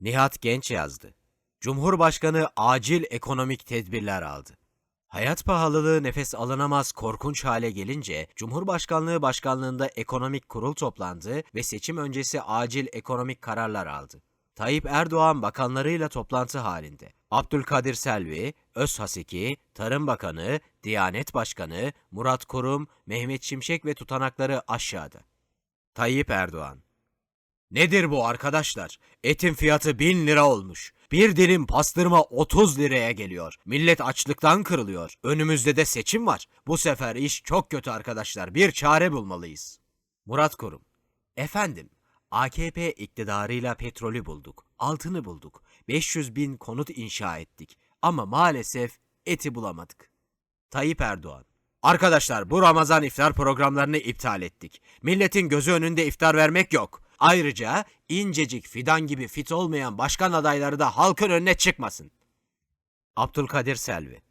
Nihat Genç yazdı. Cumhurbaşkanı acil ekonomik tedbirler aldı. Hayat pahalılığı nefes alınamaz korkunç hale gelince Cumhurbaşkanlığı Başkanlığında ekonomik kurul toplandı ve seçim öncesi acil ekonomik kararlar aldı. Tayyip Erdoğan bakanlarıyla toplantı halinde. Abdülkadir Selvi, Özhaseki, Tarım Bakanı, Diyanet Başkanı, Murat Kurum, Mehmet Şimşek ve tutanakları aşağıda. Tayyip Erdoğan Nedir bu arkadaşlar? Etin fiyatı bin lira olmuş. Bir dilim pastırma 30 liraya geliyor. Millet açlıktan kırılıyor. Önümüzde de seçim var. Bu sefer iş çok kötü arkadaşlar. Bir çare bulmalıyız. Murat Kurum Efendim, AKP iktidarıyla petrolü bulduk, altını bulduk, 500 bin konut inşa ettik ama maalesef eti bulamadık. Tayyip Erdoğan Arkadaşlar bu Ramazan iftar programlarını iptal ettik. Milletin gözü önünde iftar vermek yok. Ayrıca incecik fidan gibi fit olmayan başkan adayları da halkın önüne çıkmasın. Abdülkadir Selvi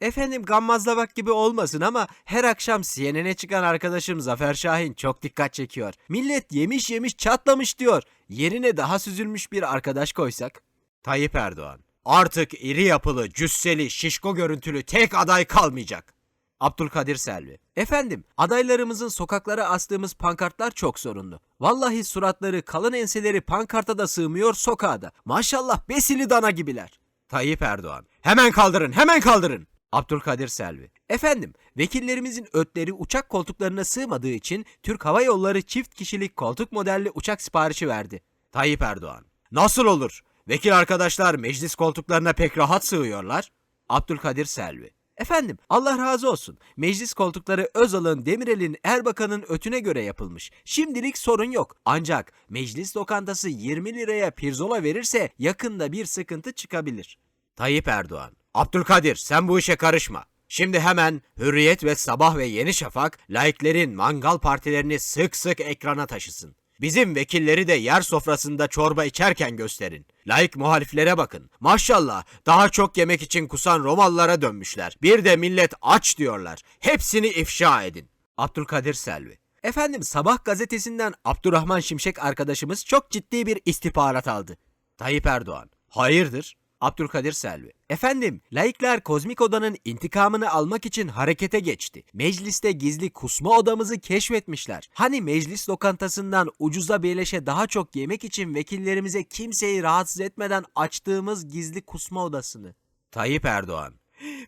Efendim gammazlamak gibi olmasın ama her akşam CNN'e çıkan arkadaşım Zafer Şahin çok dikkat çekiyor. Millet yemiş yemiş çatlamış diyor. Yerine daha süzülmüş bir arkadaş koysak. Tayyip Erdoğan Artık iri yapılı, cüsseli, şişko görüntülü tek aday kalmayacak. Abdülkadir Selvi. Efendim, adaylarımızın sokaklara astığımız pankartlar çok sorunlu. Vallahi suratları, kalın enseleri pankarta da sığmıyor, sokağa da. Maşallah besili dana gibiler. Tayyip Erdoğan. Hemen kaldırın, hemen kaldırın. Abdülkadir Selvi. Efendim, vekillerimizin ötleri uçak koltuklarına sığmadığı için Türk Hava Yolları çift kişilik koltuk modelli uçak siparişi verdi. Tayyip Erdoğan. Nasıl olur? Vekil arkadaşlar meclis koltuklarına pek rahat sığıyorlar. Abdülkadir Selvi. Efendim Allah razı olsun. Meclis koltukları Özal'ın, Demirel'in, Erbakan'ın ötüne göre yapılmış. Şimdilik sorun yok. Ancak meclis lokantası 20 liraya pirzola verirse yakında bir sıkıntı çıkabilir. Tayyip Erdoğan. Abdülkadir sen bu işe karışma. Şimdi hemen Hürriyet ve Sabah ve Yeni Şafak laiklerin mangal partilerini sık sık ekrana taşısın. Bizim vekilleri de yer sofrasında çorba içerken gösterin. Laik muhaliflere bakın. Maşallah daha çok yemek için kusan Romalılara dönmüşler. Bir de millet aç diyorlar. Hepsini ifşa edin. Abdülkadir Selvi. Efendim Sabah gazetesinden Abdurrahman Şimşek arkadaşımız çok ciddi bir istihbarat aldı. Tayyip Erdoğan. Hayırdır? Abdülkadir Selvi. Efendim, laikler kozmik odanın intikamını almak için harekete geçti. Mecliste gizli kusma odamızı keşfetmişler. Hani meclis lokantasından ucuza beleşe daha çok yemek için vekillerimize kimseyi rahatsız etmeden açtığımız gizli kusma odasını. Tayyip Erdoğan.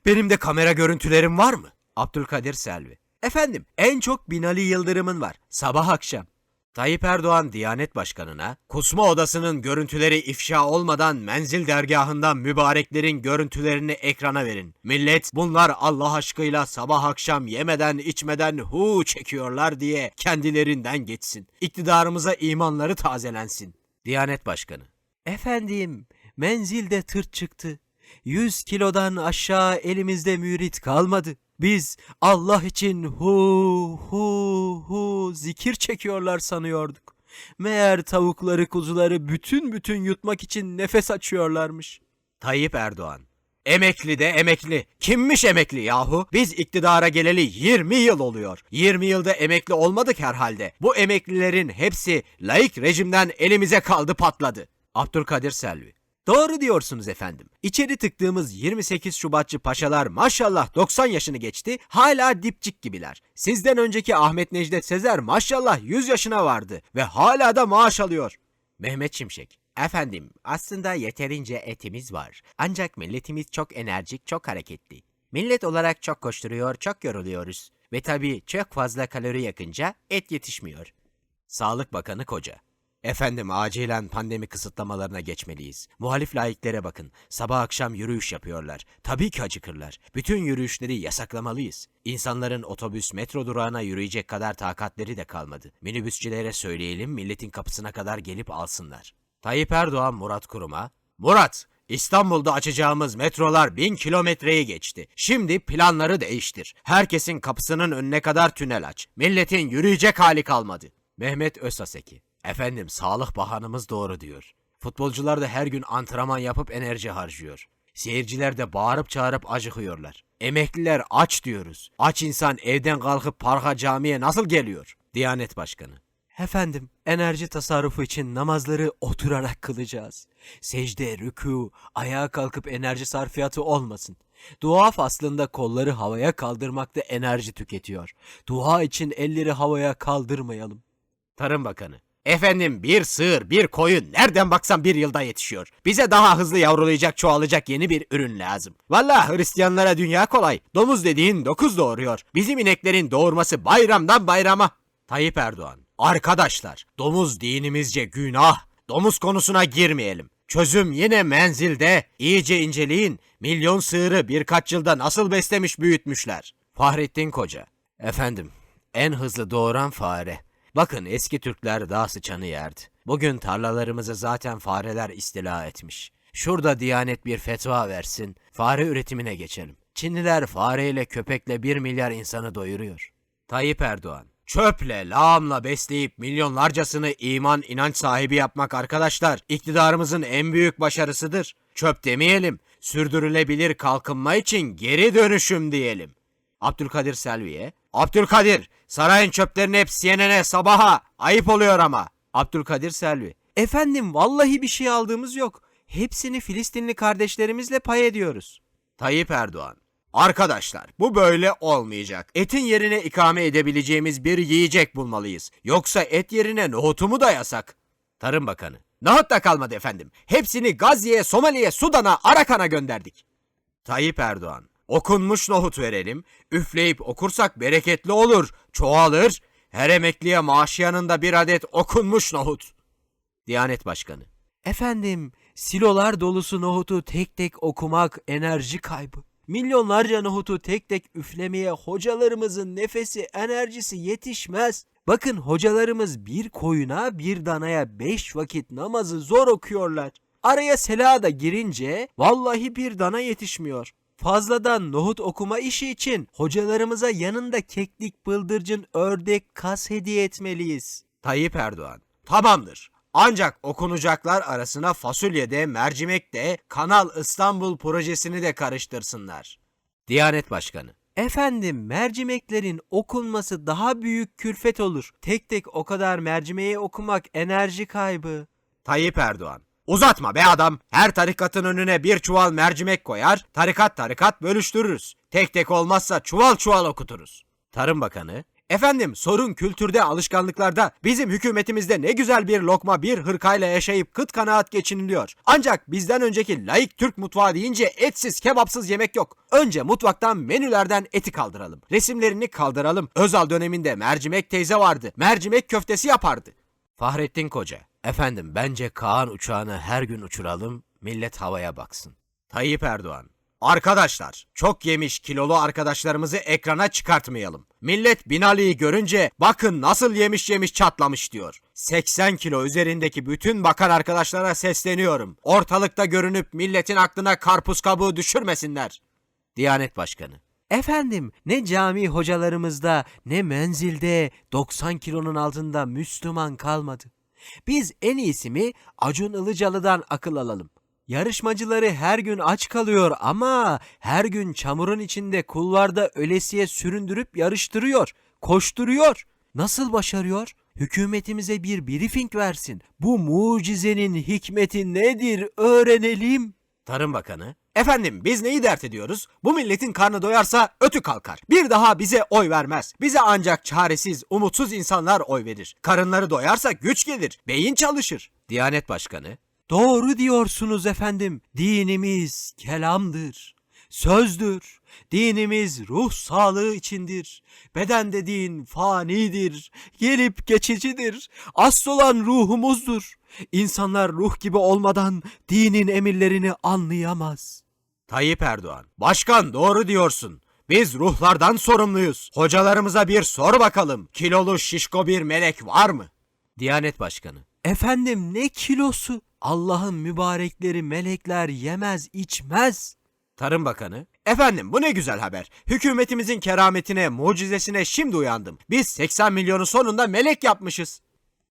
Benim de kamera görüntülerim var mı? Abdülkadir Selvi. Efendim, en çok Binali Yıldırım'ın var. Sabah akşam. Tayyip Erdoğan Diyanet Başkanı'na kusma odasının görüntüleri ifşa olmadan menzil dergahından mübareklerin görüntülerini ekrana verin. Millet bunlar Allah aşkıyla sabah akşam yemeden içmeden hu çekiyorlar diye kendilerinden geçsin. İktidarımıza imanları tazelensin. Diyanet Başkanı. Efendim menzilde tırt çıktı. 100 kilodan aşağı elimizde mürit kalmadı. Biz Allah için hu hu hu zikir çekiyorlar sanıyorduk. Meğer tavukları kuzuları bütün bütün yutmak için nefes açıyorlarmış. Tayyip Erdoğan. Emekli de emekli. Kimmiş emekli yahu? Biz iktidara geleli 20 yıl oluyor. 20 yılda emekli olmadık herhalde. Bu emeklilerin hepsi laik rejimden elimize kaldı patladı. Abdülkadir Selvi. Doğru diyorsunuz efendim. İçeri tıktığımız 28 Şubatçı paşalar maşallah 90 yaşını geçti, hala dipçik gibiler. Sizden önceki Ahmet Necdet Sezer maşallah 100 yaşına vardı ve hala da maaş alıyor. Mehmet Şimşek. Efendim, aslında yeterince etimiz var. Ancak milletimiz çok enerjik, çok hareketli. Millet olarak çok koşturuyor, çok yoruluyoruz. Ve tabii çok fazla kalori yakınca et yetişmiyor. Sağlık Bakanı Koca. Efendim acilen pandemi kısıtlamalarına geçmeliyiz. Muhalif laiklere bakın. Sabah akşam yürüyüş yapıyorlar. Tabii ki acıkırlar. Bütün yürüyüşleri yasaklamalıyız. İnsanların otobüs, metro durağına yürüyecek kadar takatleri de kalmadı. Minibüsçülere söyleyelim milletin kapısına kadar gelip alsınlar. Tayyip Erdoğan Murat Kurum'a, Murat, İstanbul'da açacağımız metrolar bin kilometreyi geçti. Şimdi planları değiştir. Herkesin kapısının önüne kadar tünel aç. Milletin yürüyecek hali kalmadı. Mehmet Özaseki. Efendim sağlık bakanımız doğru diyor. Futbolcular da her gün antrenman yapıp enerji harcıyor. Seyirciler de bağırıp çağırıp acıkıyorlar. Emekliler aç diyoruz. Aç insan evden kalkıp parka camiye nasıl geliyor? Diyanet Başkanı. Efendim, enerji tasarrufu için namazları oturarak kılacağız. Secde, rükû, ayağa kalkıp enerji sarfiyatı olmasın. Dua faslında kolları havaya kaldırmakta enerji tüketiyor. Dua için elleri havaya kaldırmayalım. Tarım Bakanı. Efendim bir sığır, bir koyun nereden baksan bir yılda yetişiyor. Bize daha hızlı yavrulayacak, çoğalacak yeni bir ürün lazım. Vallahi Hristiyanlara dünya kolay. Domuz dediğin dokuz doğuruyor. Bizim ineklerin doğurması bayramdan bayrama. Tayyip Erdoğan. Arkadaşlar, domuz dinimizce günah. Domuz konusuna girmeyelim. Çözüm yine menzilde. İyice inceleyin. Milyon sığırı birkaç yılda nasıl beslemiş büyütmüşler. Fahrettin Koca. Efendim, en hızlı doğuran fare. Bakın eski Türkler daha sıçanı yerdi. Bugün tarlalarımızı zaten fareler istila etmiş. Şurada Diyanet bir fetva versin, fare üretimine geçelim. Çinliler fareyle köpekle bir milyar insanı doyuruyor. Tayyip Erdoğan. Çöple, lağımla besleyip milyonlarcasını iman inanç sahibi yapmak arkadaşlar iktidarımızın en büyük başarısıdır. Çöp demeyelim, sürdürülebilir kalkınma için geri dönüşüm diyelim. Abdülkadir Selvi'ye. Abdülkadir, sarayın çöplerini hep CNN'e sabaha. Ayıp oluyor ama. Abdülkadir Selvi. Efendim vallahi bir şey aldığımız yok. Hepsini Filistinli kardeşlerimizle pay ediyoruz. Tayyip Erdoğan. Arkadaşlar bu böyle olmayacak. Etin yerine ikame edebileceğimiz bir yiyecek bulmalıyız. Yoksa et yerine nohutumu da yasak. Tarım Bakanı. Nohut da kalmadı efendim. Hepsini Gazze'ye, Somali'ye, Sudan'a, Arakan'a gönderdik. Tayyip Erdoğan. Okunmuş nohut verelim. Üfleyip okursak bereketli olur, çoğalır. Her emekliye maaş yanında bir adet okunmuş nohut. Diyanet Başkanı. Efendim, silolar dolusu nohutu tek tek okumak enerji kaybı. Milyonlarca nohutu tek tek üflemeye hocalarımızın nefesi, enerjisi yetişmez. Bakın hocalarımız bir koyuna bir danaya beş vakit namazı zor okuyorlar. Araya sela da girince vallahi bir dana yetişmiyor. Fazladan nohut okuma işi için hocalarımıza yanında keklik, bıldırcın, ördek, kas hediye etmeliyiz. Tayyip Erdoğan. Tamamdır. Ancak okunacaklar arasına fasulye de, mercimek de, Kanal İstanbul projesini de karıştırsınlar. Diyanet Başkanı. Efendim mercimeklerin okunması daha büyük külfet olur. Tek tek o kadar mercimeği okumak enerji kaybı. Tayyip Erdoğan. Uzatma be adam. Her tarikatın önüne bir çuval mercimek koyar, tarikat tarikat bölüştürürüz. Tek tek olmazsa çuval çuval okuturuz. Tarım Bakanı. Efendim sorun kültürde, alışkanlıklarda. Bizim hükümetimizde ne güzel bir lokma bir hırkayla yaşayıp kıt kanaat geçiniliyor. Ancak bizden önceki laik Türk mutfağı deyince etsiz kebapsız yemek yok. Önce mutfaktan menülerden eti kaldıralım. Resimlerini kaldıralım. Özal döneminde mercimek teyze vardı. Mercimek köftesi yapardı. Fahrettin Koca. Efendim bence Kaan uçağını her gün uçuralım, millet havaya baksın. Tayyip Erdoğan. Arkadaşlar, çok yemiş kilolu arkadaşlarımızı ekrana çıkartmayalım. Millet Binali'yi görünce bakın nasıl yemiş yemiş çatlamış diyor. 80 kilo üzerindeki bütün bakan arkadaşlara sesleniyorum. Ortalıkta görünüp milletin aklına karpuz kabuğu düşürmesinler. Diyanet Başkanı. Efendim ne cami hocalarımızda ne menzilde 90 kilonun altında Müslüman kalmadı. Biz en iyisi mi Acun Ilıcalı'dan akıl alalım. Yarışmacıları her gün aç kalıyor ama her gün çamurun içinde kulvarda ölesiye süründürüp yarıştırıyor, koşturuyor. Nasıl başarıyor? Hükümetimize bir briefing versin. Bu mucizenin hikmeti nedir öğrenelim. Tarım Bakanı. Efendim biz neyi dert ediyoruz? Bu milletin karnı doyarsa ötü kalkar. Bir daha bize oy vermez. Bize ancak çaresiz, umutsuz insanlar oy verir. Karınları doyarsa güç gelir, beyin çalışır. Diyanet Başkanı. Doğru diyorsunuz efendim. Dinimiz kelamdır, sözdür. Dinimiz ruh sağlığı içindir. Beden dediğin fanidir, gelip geçicidir. Asıl olan ruhumuzdur. İnsanlar ruh gibi olmadan dinin emirlerini anlayamaz. Tayyip Erdoğan. Başkan doğru diyorsun. Biz ruhlardan sorumluyuz. Hocalarımıza bir sor bakalım. Kilolu şişko bir melek var mı? Diyanet Başkanı. Efendim ne kilosu? Allah'ın mübarekleri melekler yemez içmez. Tarım Bakanı. Efendim bu ne güzel haber. Hükümetimizin kerametine, mucizesine şimdi uyandım. Biz 80 milyonu sonunda melek yapmışız.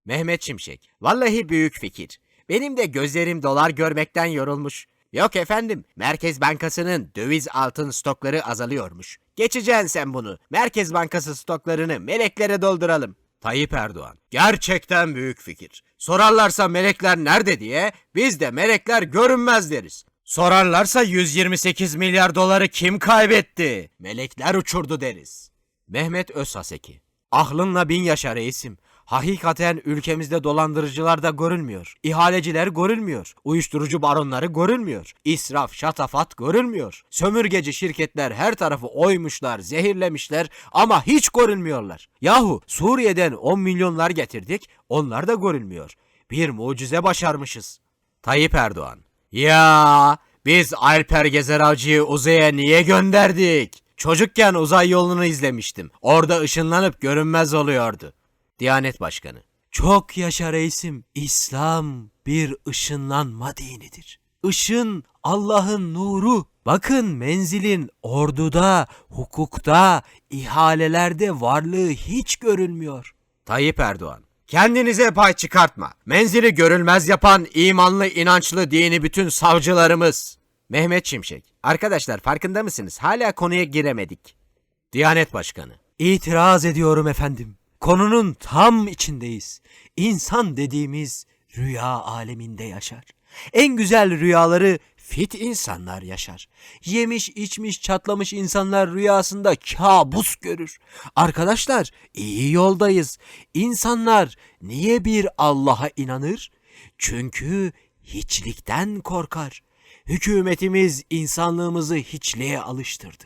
Mehmet Şimşek. Vallahi büyük fikir. Benim de gözlerim dolar görmekten yorulmuş. Yok efendim, Merkez Bankası'nın döviz altın stokları azalıyormuş. Geçeceksin sen bunu. Merkez Bankası stoklarını meleklere dolduralım. Tayyip Erdoğan. Gerçekten büyük fikir. Sorarlarsa melekler nerede diye biz de melekler görünmez deriz. Sorarlarsa 128 milyar doları kim kaybetti? Melekler uçurdu deriz. Mehmet Özhaseki. Aklınla bin yaşa reisim. Hakikaten ülkemizde dolandırıcılar da görülmüyor. İhaleciler görülmüyor. Uyuşturucu baronları görülmüyor. İsraf, şatafat görülmüyor. Sömürgeci şirketler her tarafı oymuşlar, zehirlemişler ama hiç görülmüyorlar. Yahu Suriye'den 10 milyonlar getirdik, onlar da görülmüyor. Bir mucize başarmışız. Tayyip Erdoğan. Ya biz Alper Gezer Avcı'yı uzaya niye gönderdik? Çocukken uzay yolunu izlemiştim. Orada ışınlanıp görünmez oluyordu. Diyanet Başkanı. Çok yaşa reisim. İslam bir ışınlanma dinidir. Işın Allah'ın nuru. Bakın menzilin orduda, hukukta, ihalelerde varlığı hiç görülmüyor. Tayyip Erdoğan. Kendinize pay çıkartma. Menzili görülmez yapan imanlı, inançlı dini bütün savcılarımız. Mehmet Şimşek. Arkadaşlar farkında mısınız? Hala konuya giremedik. Diyanet Başkanı. İtiraz ediyorum efendim. Konunun tam içindeyiz. İnsan dediğimiz rüya aleminde yaşar. En güzel rüyaları fit insanlar yaşar. Yemiş içmiş çatlamış insanlar rüyasında kabus görür. Arkadaşlar iyi yoldayız. İnsanlar niye bir Allah'a inanır? Çünkü hiçlikten korkar. Hükümetimiz insanlığımızı hiçliğe alıştırdı.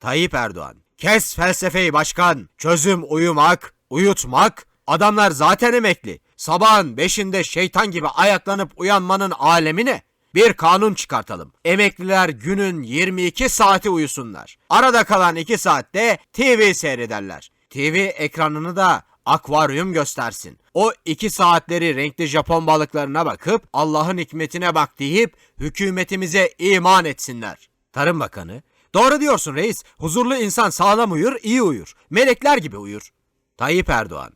Tayyip Erdoğan. Kes felsefeyi başkan. Çözüm uyumak, uyutmak. Adamlar zaten emekli. Sabahın beşinde şeytan gibi ayaklanıp uyanmanın alemi ne? Bir kanun çıkartalım. Emekliler günün 22 saati uyusunlar. Arada kalan 2 saatte TV seyrederler. TV ekranını da akvaryum göstersin. O iki saatleri renkli Japon balıklarına bakıp Allah'ın hikmetine bak deyip hükümetimize iman etsinler. Tarım Bakanı, doğru diyorsun reis. Huzurlu insan sağlam uyur, iyi uyur. Melekler gibi uyur. Tayyip Erdoğan,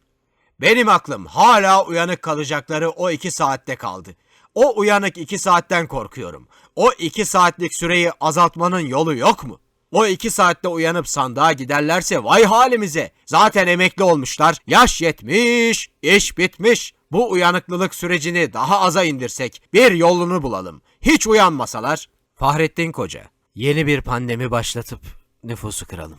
benim aklım hala uyanık kalacakları o iki saatte kaldı. O uyanık iki saatten korkuyorum. O iki saatlik süreyi azaltmanın yolu yok mu? O iki saatte uyanıp sandığa giderlerse vay halimize. Zaten emekli olmuşlar. Yaş yetmiş, iş bitmiş. Bu uyanıklılık sürecini daha aza indirsek bir yolunu bulalım. Hiç uyanmasalar. Fahrettin Koca. Yeni bir pandemi başlatıp nüfusu kıralım.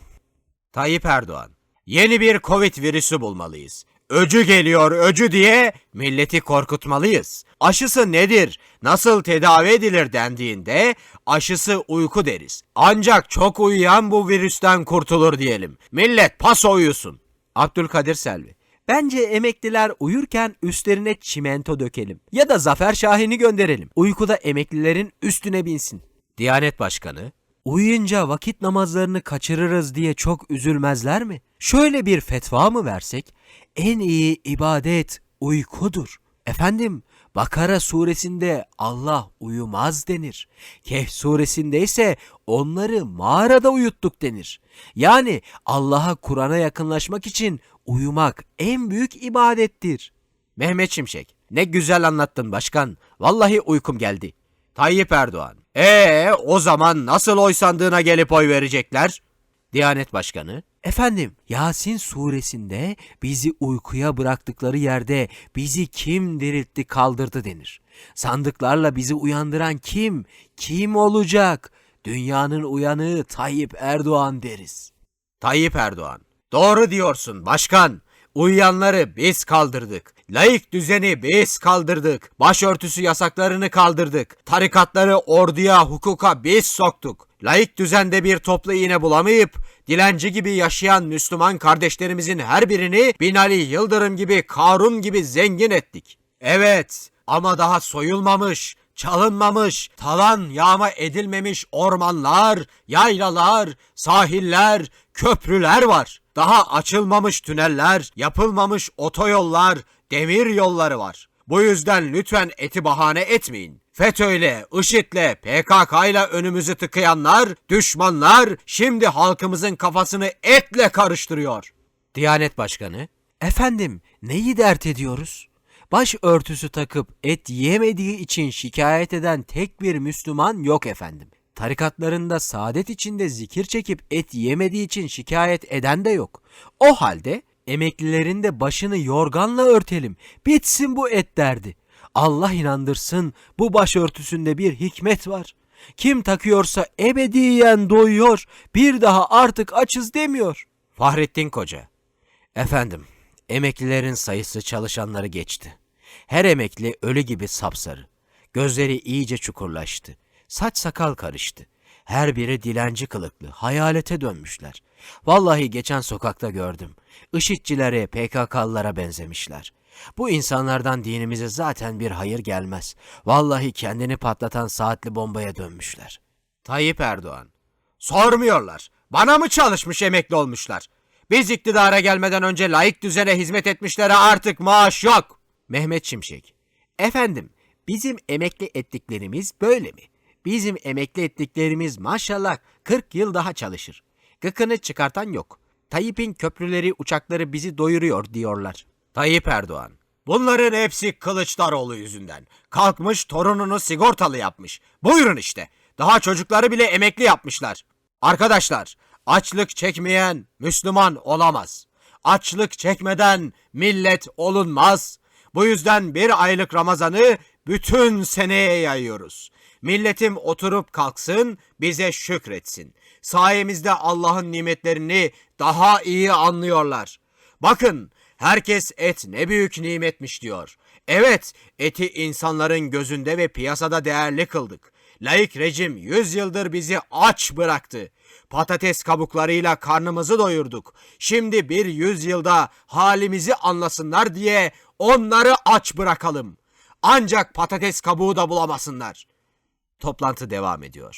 Tayyip Erdoğan. Yeni bir Covid virüsü bulmalıyız. Öcü geliyor öcü diye milleti korkutmalıyız. Aşısı nedir, nasıl tedavi edilir dendiğinde aşısı uyku deriz. Ancak çok uyuyan bu virüsten kurtulur diyelim. Millet paso uyusun. Abdülkadir Selvi. Bence emekliler uyurken üstlerine çimento dökelim. Ya da Zafer Şahin'i gönderelim. Uykuda emeklilerin üstüne binsin. Diyanet Başkanı, uyuyunca vakit namazlarını kaçırırız diye çok üzülmezler mi? Şöyle bir fetva mı versek? En iyi ibadet uykudur. Efendim, Bakara suresinde Allah uyumaz denir. Kehf suresinde ise onları mağarada uyuttuk denir. Yani Allah'a Kur'an'a yakınlaşmak için uyumak en büyük ibadettir. Mehmet Şimşek, ne güzel anlattın başkan. Vallahi uykum geldi. Tayyip Erdoğan. Ee, o zaman nasıl oy sandığına gelip oy verecekler? Diyanet Başkanı. Efendim, Yasin suresinde bizi uykuya bıraktıkları yerde bizi kim diriltti kaldırdı denir. Sandıklarla bizi uyandıran kim? Kim olacak? Dünyanın uyanığı Tayyip Erdoğan deriz. Tayyip Erdoğan. Doğru diyorsun başkan. Uyuyanları biz kaldırdık. Laik düzeni biz kaldırdık. Başörtüsü yasaklarını kaldırdık. Tarikatları orduya, hukuka biz soktuk. Laik düzende bir toplu iğne bulamayıp dilenci gibi yaşayan Müslüman kardeşlerimizin her birini Binali Yıldırım gibi, Karun gibi zengin ettik. Evet ama daha soyulmamış, çalınmamış, talan yağma edilmemiş ormanlar, yaylalar, sahiller, köprüler var. Daha açılmamış tüneller, yapılmamış otoyollar, demir yolları var. Bu yüzden lütfen eti bahane etmeyin. FETÖ'yle, IŞİD'le, PKK'yla önümüzü tıkayanlar, düşmanlar şimdi halkımızın kafasını etle karıştırıyor. Diyanet Başkanı, efendim neyi dert ediyoruz? Baş örtüsü takıp et yemediği için şikayet eden tek bir Müslüman yok efendim. Tarikatlarında saadet içinde zikir çekip et yemediği için şikayet eden de yok. O halde emeklilerin de başını yorganla örtelim. Bitsin bu et derdi. Allah inandırsın bu başörtüsünde bir hikmet var. Kim takıyorsa ebediyen doyuyor, bir daha artık açız demiyor. Fahrettin Koca Efendim, emeklilerin sayısı çalışanları geçti. Her emekli ölü gibi sapsarı. Gözleri iyice çukurlaştı. Saç sakal karıştı. Her biri dilenci kılıklı, hayalete dönmüşler. Vallahi geçen sokakta gördüm. IŞİD'cilere, PKK'lılara benzemişler. Bu insanlardan dinimize zaten bir hayır gelmez. Vallahi kendini patlatan saatli bombaya dönmüşler. Tayyip Erdoğan Sormuyorlar. Bana mı çalışmış emekli olmuşlar? Biz iktidara gelmeden önce layık düzene hizmet etmişlere artık maaş yok. Mehmet Şimşek. Efendim, bizim emekli ettiklerimiz böyle mi? Bizim emekli ettiklerimiz maşallah 40 yıl daha çalışır. Gıkını çıkartan yok. Tayyip'in köprüleri, uçakları bizi doyuruyor diyorlar. Tayyip Erdoğan. Bunların hepsi Kılıçdaroğlu yüzünden. Kalkmış torununu sigortalı yapmış. Buyurun işte. Daha çocukları bile emekli yapmışlar. Arkadaşlar, açlık çekmeyen Müslüman olamaz. Açlık çekmeden millet olunmaz. Bu yüzden bir aylık Ramazan'ı bütün seneye yayıyoruz. Milletim oturup kalksın, bize şükretsin. Sayemizde Allah'ın nimetlerini daha iyi anlıyorlar. Bakın, herkes et ne büyük nimetmiş diyor. Evet, eti insanların gözünde ve piyasada değerli kıldık. Laik rejim 100 yıldır bizi aç bıraktı. Patates kabuklarıyla karnımızı doyurduk. Şimdi bir yüzyılda halimizi anlasınlar diye onları aç bırakalım. Ancak patates kabuğu da bulamasınlar. Toplantı devam ediyor.